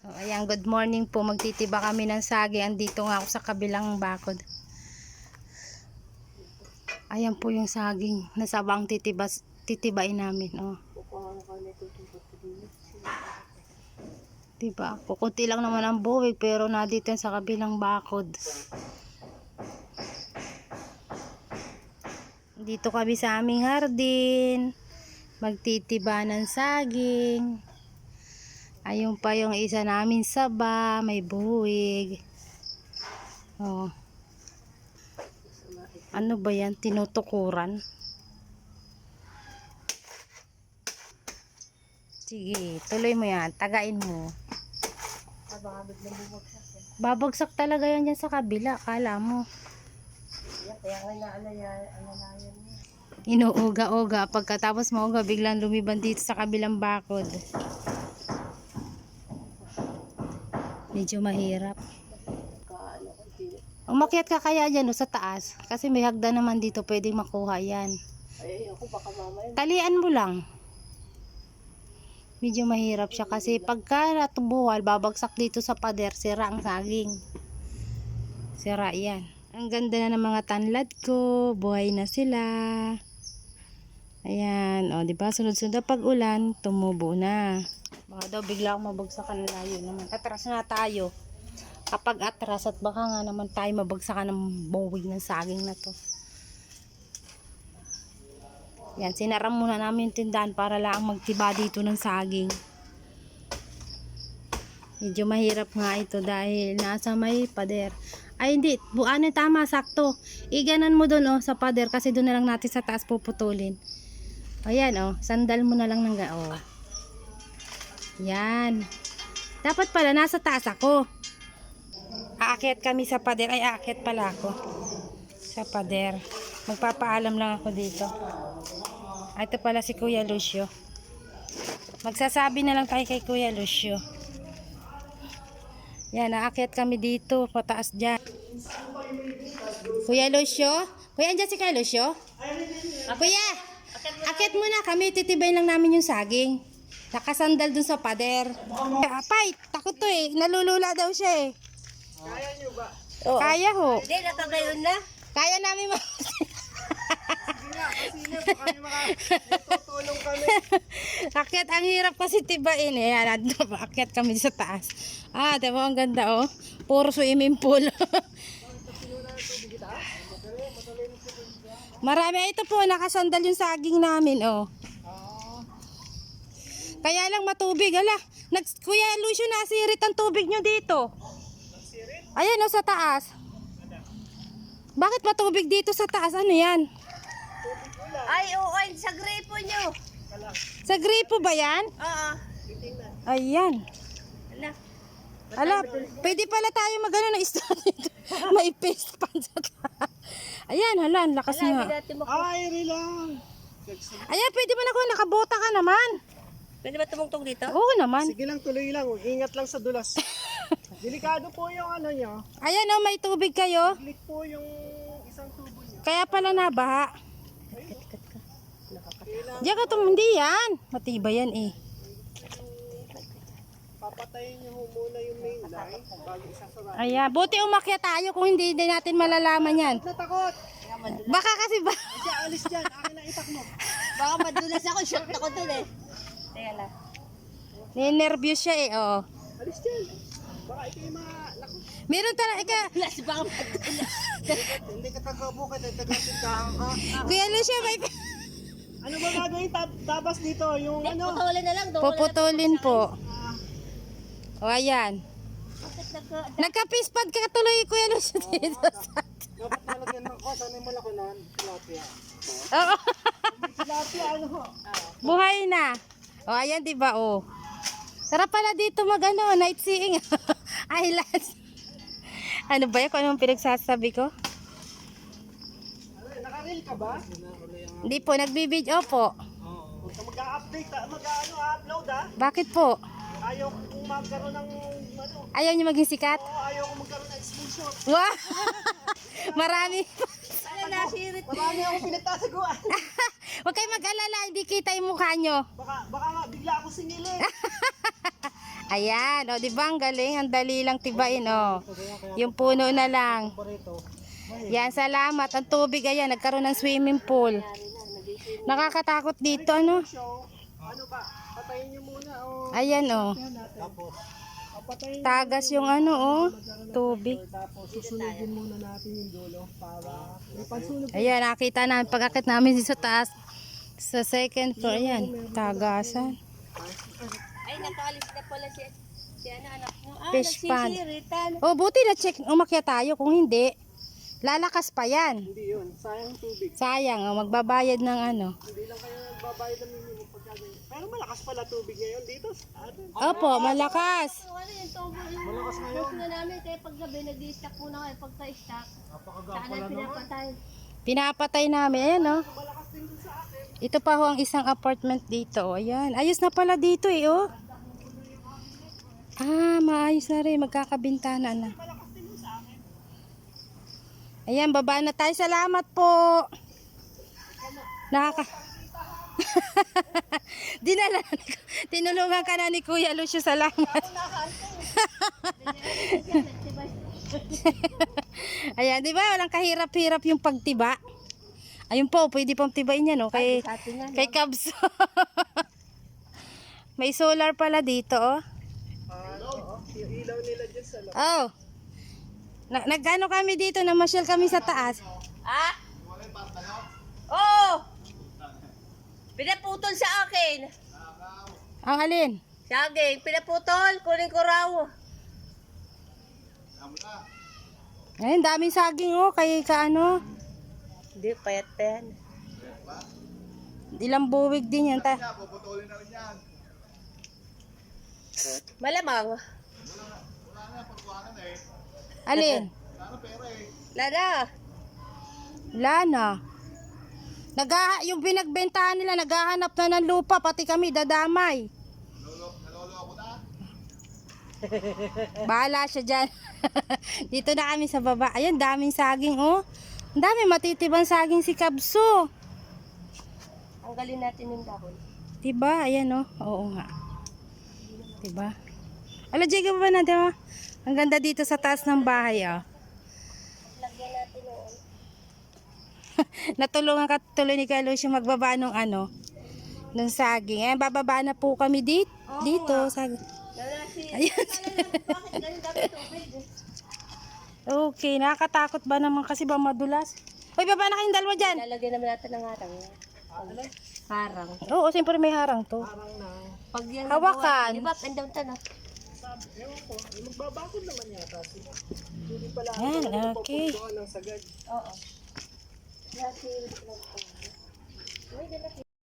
Oh, ayan, good morning po. Magtitiba kami ng sagi. Andito nga ako sa kabilang bakod. Ayan po yung saging. Nasabang titibas, titibain namin. Oh. Diba? Kukunti lang naman ang buwig pero nandito yan sa kabilang bakod. Dito kami sa aming hardin. Magtitiba ng saging. Ayun pa yung isa namin saba, may buwig. Oh. Ano ba yan? Tinutukuran? Sige, tuloy mo yan. Tagain mo. Babagsak talaga yan dyan sa kabila. Kala mo. Inuuga-uga. Pagkatapos mauga, biglang lumiban dito sa kabilang bakod. Medyo mahirap. Umakyat ka kaya dyan o, sa taas. Kasi may hagda naman dito. Pwedeng makuha yan. Ay, ako baka mamaya. Talian mo lang. Medyo mahirap siya kasi pagka natubuhal, babagsak dito sa pader, sira ang saging. Sira yan. Ang ganda na ng mga tanlad ko. Buhay na sila. Ayan. O, di ba? Sunod-sunod pag ulan, tumubo na. Baka daw bigla akong mabagsakan ng layo naman. Atras nga tayo. Kapag atras at baka nga naman tayo mabagsakan ng bowing ng saging na to. Yan, sinara muna namin yung tindahan para lang magtiba dito ng saging. Medyo mahirap nga ito dahil nasa may pader. Ay hindi, buano tama, sakto. Iganan mo doon oh, sa pader kasi doon na lang natin sa taas puputulin. Ayan oh, sandal mo na lang ng ga- oh. Yan. Dapat pala nasa taas ako. Aakyat kami sa pader. Ay, aakyat pala ako. Sa pader. Magpapaalam lang ako dito. Ah, Ito pala si Kuya Lucio. Magsasabi na lang tayo kay Kuya Lucio. Yan, naakyat kami dito, pataas dyan. Kuya Lucio? Kuya, andyan si Kuya Lucio? Kuya, akyat muna kami, titibay lang namin yung saging. Nakasandal dun sa pader. Apay, takot to eh. Nalulula daw siya eh. Kaya nyo ba? Kaya ho. Hindi, nakagayon na. Kaya namin ma... Tutulong kami. Akyat, ang hirap kasi tibain eh. Ayan, akyat kami sa taas. Ah, diba ang ganda oh. Puro swimming pool. Marami. Ito po, nakasandal yung saging namin oh. Kaya lang matubig. Ala, nag, Kuya Lucio, nasirit ang tubig nyo dito. Ayan oh, sa taas. Bakit matubig dito sa taas? Ano yan? Ay, oo, sa gripo nyo. Sa gripo ba yan? Oo. Ayan. Ala. Ala, pwede pala tayo magano ng isda dito. May paste pan sa taas. Ayan, hala, ang lakas nga. Ay, lang. Ayan, pwede ba na ako nakabota ka naman? Pwede ba tumungtong dito? Oo naman. Sige lang, tuloy lang. Huwag Ingat lang sa dulas. Delikado po yung ano nyo. Ayan oh, may tubig kayo. Lit po yung isang tubo nyo. Kaya pala nabaha. Diyan ka tum- hindi yan. Matibay yan eh. Papatayin nyo ho muna yung main line bago isasara. Ayan, buti umakyat tayo kung hindi din natin malalaman yan. Natakot! Baka kasi ba... Siya alis dyan. Akin na itak mo. Baka madulas ako, shock ako dun eh. Teka lang. Ninervyos siya eh, oh. Alis dyan. Baka ito yung mga... Naku. Meron talaga... Dulas, baka madulas. Hindi ka tagabukit. Ay tagapit ka. Kuya Lucia, may... Ano ba gagawin tab tabas dito? Yung ano? Putulin na lang. doon. Puputulin po. O, ayan. Nagka-pispad ka tuloy, Kuya Lucio, dito. Dapat nalagyan ng ko. Sana mo laki na tilapia. Oo. Tilapia ano? Buhay na. O, ayan, di ba, o. Sarap pala dito mag, ano, night seeing. Islands. Ano ba yan? Kung anong pinagsasabi ko? Nakareel ka ba? Hindi po, nagbibideo po. Ka mag-update, mag-ano, upload ah. Bakit po? Ayaw kong magkaroon ng ano. Ayaw niyo maging sikat? Oo, ayaw kong magkaroon ng exposure. Wow! Marami. Ano, nasirit. Marami akong pinagtasaguan. Hindi kita yung mukha nyo. Baka, baka nga bigla ako singilin. Ayan, o, di ba ang galing? Ang dali lang tibain, o. Yung puno na lang. Yan, salamat. Ang tubig, ayan, nagkaroon ng swimming pool. Nakakatakot dito, ano? Ano ba? Patayin niyo muna o Ayan, o. tapos Tagas yung ano, o. Tubig. Ayan, nakita namin pagkakit namin sa taas. Sa second floor, ayan, tagasan. Ay, nakaalis na pala si, si ano, anak mo. Ah, Fish pond. nagsisiritan. Oh, buti na check, umakyat tayo. Kung hindi, lalakas pa yan. Hindi yun, sayang tubig. Sayang, oh, magbabayad ng ano. Hindi lang kayo nagbabayad ng minimum pagka ganyan. Pero malakas pala tubig ngayon dito sa atin. Opo, malakas. Yung yung Malakas ngayon. hook na namin. Kaya pag gabi, nag-i-stack muna kayo. Pagka-stack, Napakagapa saan ang pinapatay? Pinapatay namin, ayan oh. Ito pa ho ang isang apartment dito. oh. Ayan, ayos na pala dito eh, oh. Ah, maayos na rin. Magkakabintana na. Ayan, baba na tayo. Salamat po. Nakaka... Dinala Tinulungan ka na ni Kuya Lucio. Salamat. Ayan, di ba? Walang kahirap-hirap yung pagtiba. Ayun po, pwede pong tibain yan, no? Kay, Sa atin yan. kay Kabs. May solar pala dito, oh. Yung ilaw nila dyan sa loob. Oh. Na, nagano kami dito, namasyal kami sa taas. Ah? Oo! Pinaputol sa akin. Ang alin? Saging, pinaputol. Kunin ko raw. Ayun, daming saging, oh. Kay ka ano. Hindi, payat pa yan. Ilang buwig din yan. Ta Malamang. alin? Lada. Lana. Nagha yung binagbentahan nila, naghahanap na ng lupa, pati kami dadamay. Bahala siya dyan. Dito na kami sa baba. Ayun, daming saging, oh. Ang dami matitibang saging si Kabso. Ang galing natin yung dahon. Diba? Ayan, oh. Oo nga. Diba? Ala, Jega ba na, diba? Ang ganda dito sa taas ng bahay, oh. Lagyan natin noon. Natulungan ka tuloy ni Kalusyo magbaba ng ano, ng saging. Ayan, bababa na po kami dito. Dito, sag Lala, si... Ayan. Bakit tubig? Okay, nakakatakot ba naman kasi ba madulas? Hoy, baba na kayong dalawa dyan. Lalagyan naman natin ng harang. Harang. Oo, siyempre may harang to. Parang na, Pag yan Hawakan. Di ba, and down to, no? sabi, ewan ko, eh, magbabakod naman yata sila. Hindi pala Yan, ako okay. ng sagad. Oo. Nasi... May dala